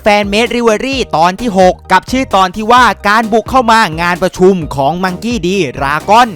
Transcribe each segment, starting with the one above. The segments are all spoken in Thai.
แฟนเมดริเวอรี่ตอนที่ 6 กับชื่อตอนที่ว่าการบุกเข้ามางานประชุมของมังกี้ดีรากอน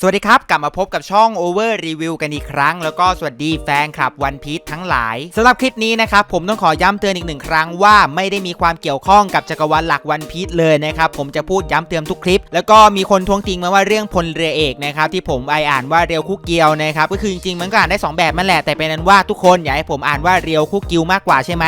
สวัสดีครับ กลับมาพบกับช่อง Over Review กันอีกครั้ง แล้วก็สวัสดีแฟนคลับวันพีชทั้งหลายสำหรับคลิปนี้นะครับ ผมต้องขอย้ำเตือนอีกหนึ่งครั้งว่าไม่ได้มีความเกี่ยวข้องกับจักรวาลหลักวันพีชเลยนะครับ ผมจะพูดย้ำเตือนทุกคลิป แล้วก็มีคนทวงติงมาว่าเรื่องพลเรือเอกนะครับที่ผมไออ่านว่าเรียวคุกเกียวนะครับก็คือจริงๆมันก็อ่านได้ 2 แบบนั่นแหละแต่เป็นนั้นว่าทุกคนอยากให้ผมอ่านว่าเรียวคุกกิวมากกว่าใช่ไหม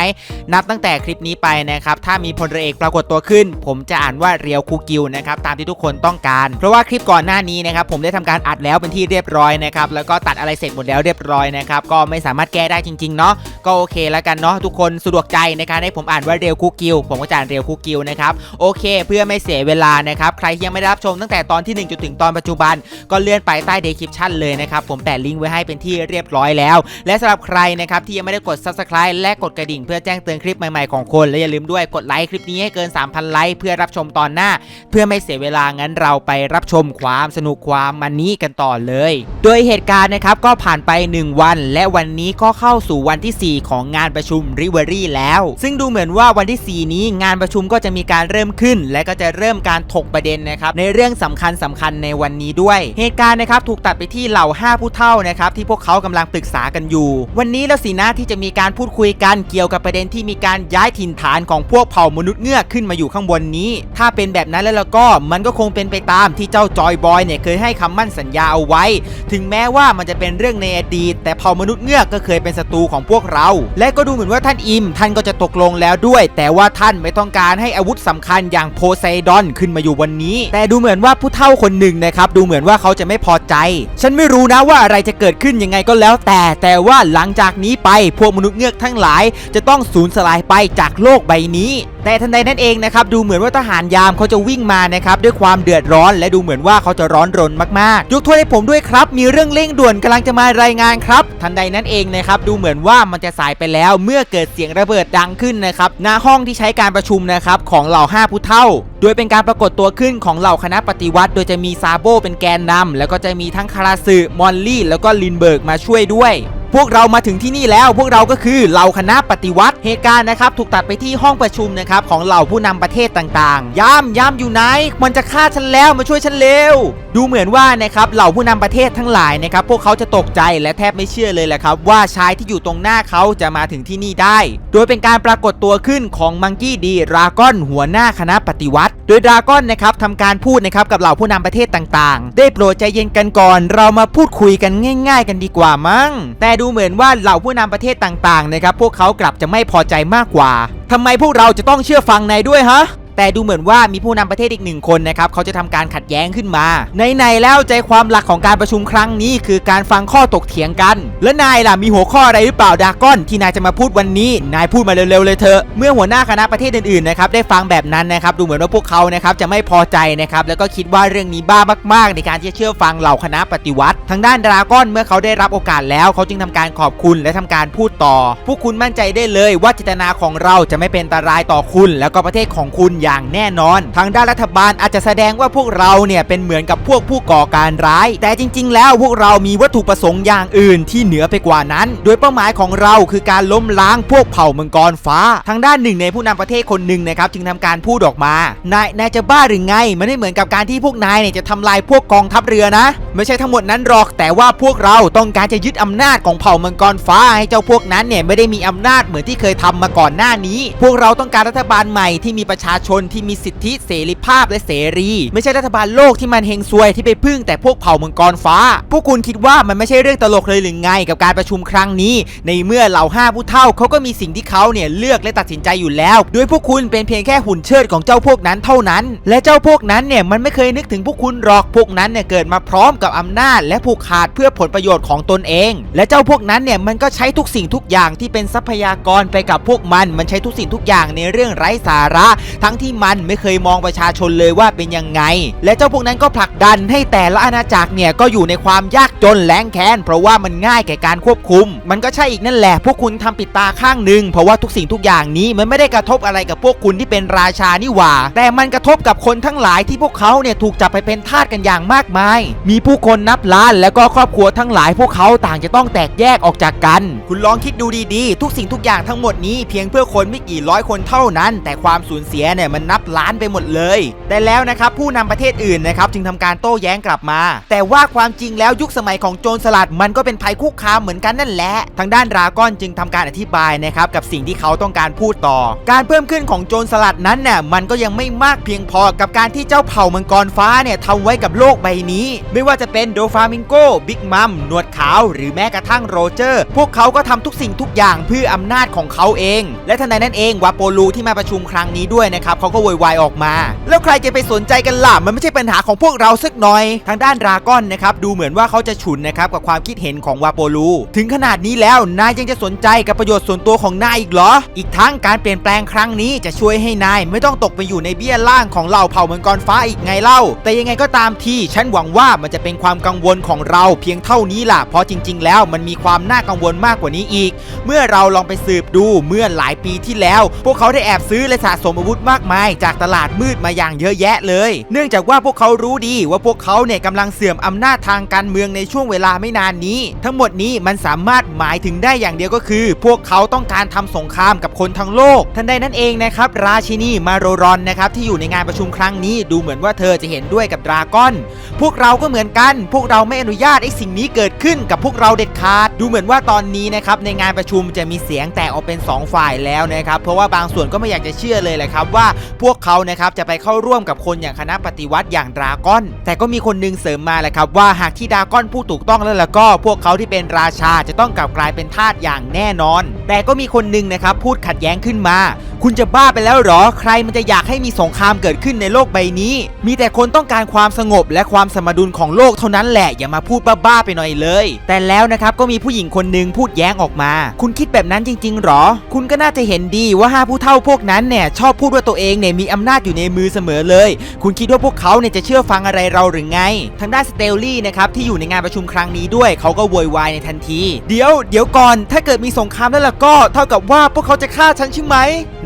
นับตั้งแต่คลิปนี้ไปนะครับถ้ามีพลเรือเอกปรากฏตัวขึ้น ผมจะอ่านว่าเรียวคุกกิวนะครับตามที่ทุกคนต้องการ เพราะว่าคลิปก่อนหน้านี้นะครับผมได้ทำการอัดแล้วเป็นที่เรียบร้อยนะครับแล้วก็ตัดอะไรเสร็จหมดแล้วเรียบร้อยนะครับก็ไม่สามารถแก้ได้จริงๆเนาะก็โอเคแล้วกันเนาะทุกคนสะดวกใจในการให้ผมอ่านว่าเรียวคุกกิวผมก็จะอ่านเรียวคุกกิวนะครับโอเค เพื่อไม่เสียเวลานะครับใครยังไม่ได้รับชมตั้งแต่ตอนที่ 1จนถึงตอนปัจจุบัน ก็เลื่อนไปใต้เดคริปชั่นเลยนะครับผมแปะลิงก์ไว้ให้เป็นที่เรียบร้อยแล้ว และสำหรับใครนะครับที่ยังไม่ได้กด subscribe และกดกระดิ่ง เพื่อแจ้งเตือนคลิปใหม่ๆของคนและอย่าลืมด้วยกดไลค์คลิปนี้ให้เกิน 3,000 ไลค์เพื่อรับชมตอนหน้า เพื่อไม่เสียเวลางั้นเราไปรับชมความสนุกความมันนี้กันต่อเลย โดยเหตุการณ์นะครับก็ผ่านไป 1 วัน และวันนี้ก็เข้าสู่วันที่ 4 ของงานประชุมริเวอรี่แล้ว ซึ่งดูเหมือนว่าวันที่ 4 นี้งานประชุมก็จะมีการเริ่มขึ้น และก็จะเริ่มการถกประเด็นนะครับในเรื่องสำคัญสำคัญในวันนี้ด้วย เหตุการณ์นะครับถูกตัดไปที่เหล่า 5 ผู้เฒ่านะครับที่พวกเขากำลังปรึกษากันอยู่ วันนี้แล้วสินะที่จะมีการพูดคุยกันเกี่ยวกับประเด็นที่มีการย้ายถิ่นฐานของพวกเผ่ามนุษย์เงือกขึ้นมาอยู่ข้างบนนี้ ถ้าเป็นแบบนั้นแล้วแล้วก็มันก็คงเป็นไปตามที่เจ้าจอยบอยเนี่ยเคยให้คำมั่นสัญญาเอาไว้ ถึงแม้ว่ามันจะเป็นเรื่องในอดีตแต่เผ่ามนุษย์เงือกก็เคยเป็นศัตรูของพวกเรา และก็ดูเหมือนว่าท่านอิม ท่านก็จะตกลงแล้วด้วย แต่ว่าท่านไม่ต้องการให้อาวุธสำคัญอย่างโพไซดอนขึ้นมาอยู่วันนี้ แต่ดูเหมือนว่าผู้เฒ่าคนหนึ่งนะครับดูเหมือนว่าเขาจะไม่พอใจ ฉันไม่รู้นะว่าอะไรจะเกิดขึ้นยังไงก็แล้ว แต่แต่ว่าหลังจากนี้ไปพวกมนุษย์เงือกทั้งหลาย จะต้องสูญสลายไปจากโลกใบนี้ แต่ทันใดนั่นเองนะครับดูเหมือนว่าทหารยามเขาจะวิ่งมานะครับด้วยความเดือดร้อน และดูเหมือนว่าเขาจะร้อนรนมากๆ ยกโทษให้ผมด้วยครับ มีเรื่องเร่งด่วนกำลังจะมารายงานครับ ทันใดนั่นเองนะครับดูเหมือนว่ามันจะสายไปแล้วเมื่อเกิดเสียงระเบิดดังขึ้นนะครับหน้าห้องที่ใช้การประชุมนะครับของเหล่าห้าผู้เฒ่า โดยเป็นการปรากฏตัวขึ้นของเหล่าคณะปฏิวัติ โดยจะมีซาโบเป็นแกนนำแล้วก็จะมีทั้งคาราสึมอลลี่ แล้วก็ลินเบิร์กมาช่วยด้วย พวกเรามาถึงที่นี่แล้ว พวกเราก็คือเหล่าคณะปฏิวัติเหตุการณ์นะครับถูกตัดไปที่ห้องประชุมนะครับของเหล่าผู้นำประเทศต่างๆ ยามยามอยู่ไหน มันจะฆ่าฉันแล้วมาช่วยฉันเร็วดูเหมือนว่านะครับเหล่าผู้นำประเทศทั้งหลายนะครับพวกเขาจะตกใจและแทบไม่เชื่อเลยแหละครับว่าชายที่อยู่ตรงหน้าเขาจะมาถึงที่นี่ได้ โดยเป็นการปรากฏตัวขึ้นของมังกี้ดีดราก้อนหัวหน้าคณะปฏิวัติ โดยดราก้อนนะครับทำการพูดนะครับกับเหล่าผู้นำประเทศต่างๆ ได้โปรดใจเย็นกันก่อน เรามาพูดคุยกันง่าย ๆ กันดีกว่ามั้ง แต่ดูเหมือนว่าเหล่าผู้นำประเทศต่างๆนะครับพวกเขากลับจะไม่พอใจมากกว่าทำไมพวกเราจะต้องเชื่อฟังนายด้วยฮะ แต่ดูเหมือนว่ามีผู้นำประเทศอีกหนึ่งคนนะครับเขาจะทำการขัดแย้งขึ้นมา ในๆแล้วใจความหลักของการประชุมครั้งนี้ คือการฟังข้อตกเถียงกัน และนายล่ะมีหัวข้ออะไรหรือเปล่าดากอน ที่นายจะมาพูดวันนี้ นายพูดมาเร็วๆเลยเถอะเมื่อหัวหน้าคณะประเทศอื่นๆนะครับได้ฟังแบบนั้นนะครับดูเหมือนว่าพวกเขานะครับจะไม่พอใจนะครับแล้วก็คิดว่าเรื่องนี้บ้ามาก ๆ ในการที่จะเชื่อฟังเหล่าคณะปฏิวัติ ทางด้านดราก้อนเมื่อเขาได้รับโอกาสแล้วเขาจึงทำการขอบคุณและทำการพูดต่อ พวกคุณมั่นใจได้เลยว่าเจตนาของเราจะไม่เป็นอันตรายต่อคุณ แล้วก็ประเทศของคุณอย่างแน่นอน ทางด้านรัฐบาลอาจจะแสดงว่าพวกเราเนี่ยเป็นเหมือนกับพวกผู้ก่อการร้าย แต่จริง ๆ แล้วพวกเรามีวัตถุประสงค์อย่างอื่นที่เหนือไปกว่านั้น โดยเป้าหมายของเราคือการล้มล้างพวกเผ่ามังกรฟ้า ทางด้านหนึ่งในผู้นำประเทศคนหนึ่งนะครับจึงทำการพูดออกมานายนายจะบ้าหรือไง มันไม่เหมือนกับการที่พวกนายเนี่ยจะทำลายพวกกองทัพเรือนะ ไม่ใช่ทั้งหมดนั้นหรอกแต่ว่าพวกเราต้องการจะยึดอำนาจของเผ่ามังกรฟ้าให้เจ้าพวกนั้นเนี่ยไม่ได้มีอำนาจเหมือนที่เคยทำมาก่อนหน้านี้ พวกเราต้องการรัฐบาลใหม่ที่มีประชาชนที่มีสิทธิเสรีภาพและเสรี ไม่ใช่รัฐบาลโลกที่มันเฮงซวยที่ไปพึ่งแต่พวกเผ่ามังกรฟ้า พวกคุณคิดว่ามันไม่ใช่เรื่องตลกเลยหรือไงกับการประชุมครั้งนี้ ในเมื่อเหล่าห้าผู้เฒ่าเขาก็มีสิ่งที่เขาเนี่ยเลือกและตัดสินใจอยู่แล้ว โดยพวกคุณเป็นเพียงแค่หุ่นเชิดของเจ้าพวกนั้นเท่านั้น และเจ้าพวกนั้นเนี่ยมันไม่เคยนึกถึงพวกคุณหรอกพวกนั้นเนี่ยเกิดมาพร้อมกับอำนาจ และผูกขาดเพื่อผลประโยชน์ของตนเอง และเจ้าพวกนั้นเนี่ยมันก็ใช้ทุกสิ่งทุกอย่างที่เป็นทรัพยากรไปกับพวกมัน มันใช้ทุกสิ่งทุกอย่างในเรื่องไร้สาระ ทั้งที่มันไม่เคยมองประชาชนเลยว่าเป็นยังไง และเจ้าพวกนั้นก็ผลักดันให้แต่ละอาณาจักรเนี่ยก็อยู่ในความยากจนแล้งแค้น เพราะว่ามันง่ายแก่การควบคุม มันก็ใช่อีกนั่นแหละ พวกคุณทำปิดตาข้างหนึ่งเพราะว่าทุกสิ่งทุกอย่างนี้มันไม่ได้กระทบอะไรกับพวกคุณที่เป็นราชานี่หว่า แต่มันกระทบกับคนทั้งหลายที่พวกเขาเนี่ยถูกจับไปเป็นทาสกันอย่างมากมาย มีผู้คนนับล้านแล้วก็ครอบครัวทั้งหลายพวกเขาต่างจะต้องแตกแยกออกจากกัน คุณลองคิดดูดีๆ ทุกสิ่งทุกอย่างทั้งหมดนี้เพียงเพื่อคนไม่กี่ร้อยคนเท่านั้น แต่ความสูญเสียเนี่ยมันนับล้านไปหมดเลย แต่แล้วนะครับผู้นำประเทศอื่นนะครับจึงทำการโต้แย้งกลับมา แต่ว่าความจริงแล้วยุคสมัยของโจรสลัดมันก็เป็นภัยคุกคามเหมือนกันนั่นแหละ ทางด้านราก้อนจึงทำการอธิบายนะครับกับสิ่งที่เขาต้องการพูดต่อ การเพิ่มขึ้นของโจรสลัดนั้นน่ะมันก็ยังไม่มากเพียงพอกับการที่เจ้าเผ่ามังกรฟ้าเนี่ยทำไว้กับโลกใบนี้ ไม่ว่าจะเป็นโดฟามิงโกบิ๊กมัมหนวดขาวหรือแม้กระทั่งโรเจอร์ พวกเขาก็ทำทุกสิ่งทุกอย่างเพื่ออำนาจของเขาเอง และทันใดนั้นเองวาโปลูที่มาประชุมครั้งนี้ด้วยนะครับเขาก็โวยวายออกมา แล้วใครจะไปสนใจกันล่ะมันไม่ใช่ปัญหาของพวกเราสักหน่อย ทางด้านดราก้อนนะครับดูเหมือนว่าเขาจะฉุนนะครับกับความคิดเห็นของวาโปลูถึงขนาดนี้แล้วนายยังจะสนใจกับประโยชน์ส่วนตัวของนายอีกเหรอ อีกทั้งการเปลี่ยนแปลงครั้งนี้จะช่วยให้นายไม่ต้องตกไปอยู่ในเบี้ยล่างของเหล่าเผ่ามังกรฟ้าอีกไงเล่า แต่ยังไงก็ตามที่ฉันหวังว่ามันจะเป็นความกังวลของเราเพียงเท่านี้ล่ะ เพราะจริง ๆ แล้วมันมีความน่ากังวลมากกว่านี้อีก เมื่อเราลองไปสืบดูเมื่อหลายปีที่แล้ว พวกเขาได้แอบซื้อและสะสมอาวุธมากมายจากตลาดมืดมาอย่างเยอะแยะเลย เนื่องจากว่าพวกเขารู้ดีว่าพวกเขาเนี่ยกำลังเสื่อมอำนาจทางการเมืองในช่วงเวลาไม่นานนี้ ทั้งหมดนี้มันสามารถหมายถึงได้อย่างเดียวก็คือ พวกเขาต้องการทำสงครามกับคนทั้งโลก ทันใดนั้นเองนะครับ ราชินีมาโรรอนนะครับที่อยู่ในงานประชุมครั้งนี้ดูเหมือนว่าเธอจะเห็นด้วยกับดราก้อน พวกเราก็เหมือนกัน พวกเราไม่อนุญาตไอ้สิ่งนี้เกิดขึ้นกับพวกเราเด็ดขาด ดูเหมือนว่าตอนนี้นะครับในงานประชุมจะมีเสียงแตกออกเป็น 2 ฝ่ายแล้วนะครับ เพราะว่าบางส่วนก็ไม่อยากจะเชื่อเลยแหละครับว่าพวกเขานะครับจะไปเข้าร่วมกับคนอย่างคณะปฏิวัติอย่างดราก้อน แต่ก็มีคนหนึงเสริมมาแหละครับว่าหากที่ดราก้อนพูดถูกต้องแล้วล่ะก็ พวกเขาที่เป็นราชาจะต้องกลับกลายเป็นทาสอย่างแน่นอน แต่ก็มีคนหนึงนะครับพูดขัดแย้งขึ้นมา คุณจะบ้าไปแล้วหรอ ใครมันจะอยากให้มีสงครามเกิดขึ้นในโลกใบนี้ มีแต่คนต้องการความสงบและความสมดุลของโลกเท่านั้นแหละอย่ามาพูดบ้าๆไปหน่อยเลย แต่แล้วนะครับก็มีผู้หญิงคนหนึ่งพูดแย้งออกมา คุณคิดแบบนั้นจริง ๆ หรอ คุณก็น่าจะเห็นดีว่าห้าผู้เฒ่าพวกนั้นเนี่ยชอบพูดว่าตัวเองเนี่ยมีอำนาจอยู่ในมือเสมอเลย คุณคิดว่าพวกเขาเนี่ยจะเชื่อฟังอะไรเราหรือไง ทางด้านสเตลลี่นะครับที่อยู่ในงานประชุมครั้งนี้ด้วยเขาก็โวยวายในทันที เดี๋ยวเดี๋ยวก่อนถ้าเกิดมีสงครามแล้วล่ะก็ เท่ากับว่าพวกเขาจะฆ่าฉันใช่ไหม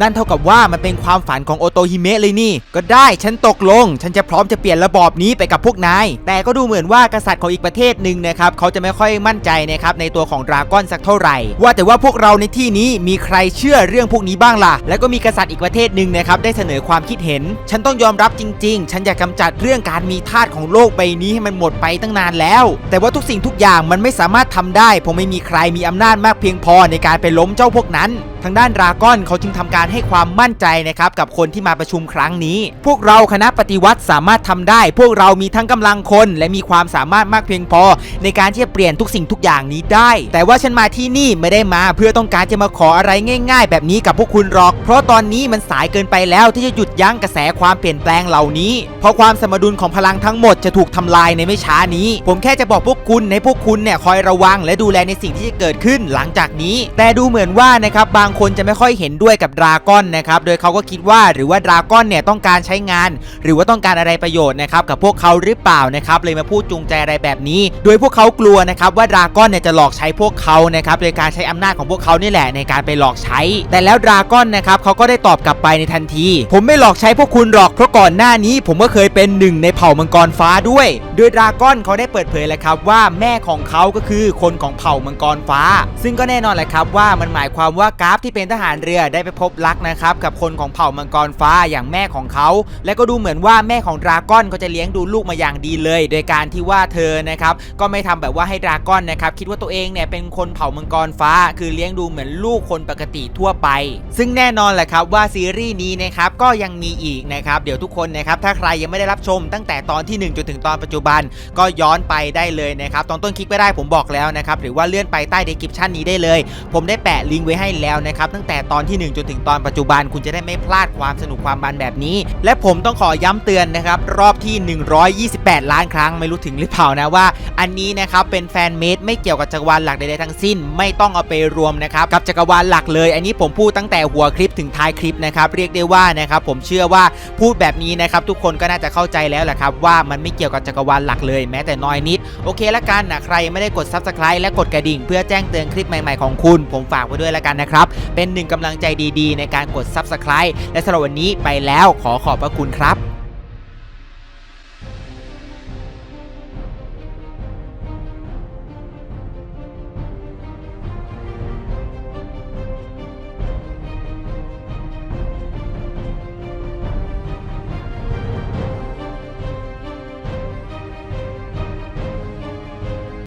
นั่นเท่ากับว่ามันเป็นความฝันของโอโตฮิเมะเลยนี่ ก็ได้ฉันตกลง ฉันจะพร้อมจะเปลี่ยนระบอบนี้ไปกับพวกนาย แต่ก็ดูเหมือนว่ากษัตริย์ของอีกประเทศหนึ่งนะครับเขาจะไม่ค่อยมั่นใจนะครับในตัวของดราก้อนสักเท่าไหร่ ว่าแต่ว่าพวกเราในที่นี้มีใครเชื่อเรื่องพวกนี้บ้างล่ะ แล้วก็มีกษัตริย์อีกประเทศหนึ่งนะครับได้เสนอความคิดเห็น ฉันต้องยอมรับจริง ๆ ฉันอยากกำจัดเรื่องการมีทาสของโลกใบนี้ให้มันหมดไปตั้งนานแล้ว แต่ว่าทุกสิ่งทุกอย่างมันไม่สามารถทำได้ ผมไม่มีใครมีอำนาจมากเพียงพอในการไปล้มเจ้าพวกนั้น ทางด้านดราก้อนเขาจึงทำการให้ความมั่นใจนะครับกับคนที่มาประชุมครั้งนี้ พวกเราคณะปฏิวัติสามารถทำได้ พวกเรามีทั้งกำลังคน และมีความสามารถมากเพียงพอ ในการที่จะเปลี่ยนทุกสิ่งทุกอย่างนี้ได้ แต่ว่าฉันมาที่นี่ไม่ได้มา เพื่อต้องการจะมาขออะไรง่าย ๆ แบบนี้กับพวกคุณหรอก เพราะตอนนี้มันสายเกินไปแล้วที่จะหยุดยั้งกระแสความเปลี่ยนแปลงเหล่านี้ เพราะความสมดุลของพลังทั้งหมดจะถูกทำลายในไม่ช้านี้ ผมแค่จะบอกพวกคุณในพวกคุณเนี่ยคอยระวัง และดูแลในสิ่งที่จะเกิดขึ้นหลังจากนี้ แต่ดูเหมือนว่านะครับบางคนจะไม่ค่อยเห็นด้วยกับดราก้อนนะครับ โดยเขาก็คิดว่าหรือว่าดราก้อนเนี่ยต้องการใช้งาน หรือว่าต้องการอะไรประโยชน์นะครับกับพวกเขาหรือเปล่านะครับเลยมาพูดจูงใจอะไรแบบนี้ โดยพวกเขากลัวนะครับว่าดราก้อนเนี่ยจะหลอกใช้พวกเขานะครับโดยการใช้อำนาจของพวกเขานี่แหละในการไปหลอกใช้ แต่แล้วดราก้อนนะครับเขาก็ได้ตอบกลับไปในทันที ผมไม่หลอกใช้พวกคุณหรอกเพราะก่อนหน้านี้ ผมก็เคยเป็นหนึ่งในเผ่ามังกรฟ้าด้วย โดยดราก้อนเขาได้เปิดเผยแล้วครับว่าแม่ของเขาก็คือคนของเผ่ามังกรฟ้า ซึ่งก็แน่นอนแหละครับว่ามันหมายความว่ากราฟที่เป็นทหารเรือได้ไปพบรักนะครับกับคนของเผ่ามังกรฟ้าอย่างแม่ของเขา และก็ดูเหมือนว่าแม่ของดราก้อนก็จะเลี้ยงดูลูกมาอย่างดีเลย โดยการที่ว่าเธอนะครับก็ไม่ทำแบบว่าให้ดราก้อนนะครับคิดว่าตัวเองเนี่ยเป็นคนเผ่ามังกรฟ้า คือเลี้ยงดูเหมือนลูกคนปกติทั่วไป ซึ่งแน่นอนแหละครับว่าซีรีส์นี้นะครับก็ยังมีอีกนะครับเดี๋ยวทุกคนนะครับถ้าใครยังไม่ได้รับชมตั้งแต่ตอนที่ 1 จนถึงตอนปัจจุบันก็ย้อนไปได้เลยนะครับตอนต้นคลิปไม่ได้ผมบอกแล้วนะครับหรือว่าเลื่อนไปใต้เดสคริปชันนี้ได้เลย ผมได้แปะลิงก์ไว้ให้แล้วนะครับตั้งแต่ตอนที่ 1 จนถึงตอนปัจจุบันคุณจะได้ไม่พลาดความสนุกความบันแบบนี้ และผมต้องขอย้ำเตือนนะครับรอบที่ 128 ล้านครั้งไม่รู้ถึงหรือเปล่านะว่า อันนี้นะครับเป็นแฟนเมดไม่เกี่ยวกับจักรวาลหลักใดๆทั้งสิ้น ไม่ต้องเอาไปรวมนะครับกับจักรวาลหลักเลย อันนี้ผมพูดตั้งแต่หัวคลิปถึงท้ายคลิปนะครับเรียกได้ว่านะครับผมเชื่อว่าพูดแบบนี้นะครับทุกคนก็น่าจะเข้าใจแล้วแหละครับว่ามันไม่เกี่ยวกับจักรวาลหลักเลยแม้แต่น้อยนิด โอเคละกันนะใครไม่ได้กด Subscribe และกดกระดิ่ง เพื่อแจ้งเตือนคลิปใหม่ๆของคุณ ผมฝากไว้ด้วยละกันนะครับเป็นหนึ่งกำลังใจดีๆ ในการกด Subscribe และสำหรับวันนี้ไปแล้วขอขอบพระคุณครับ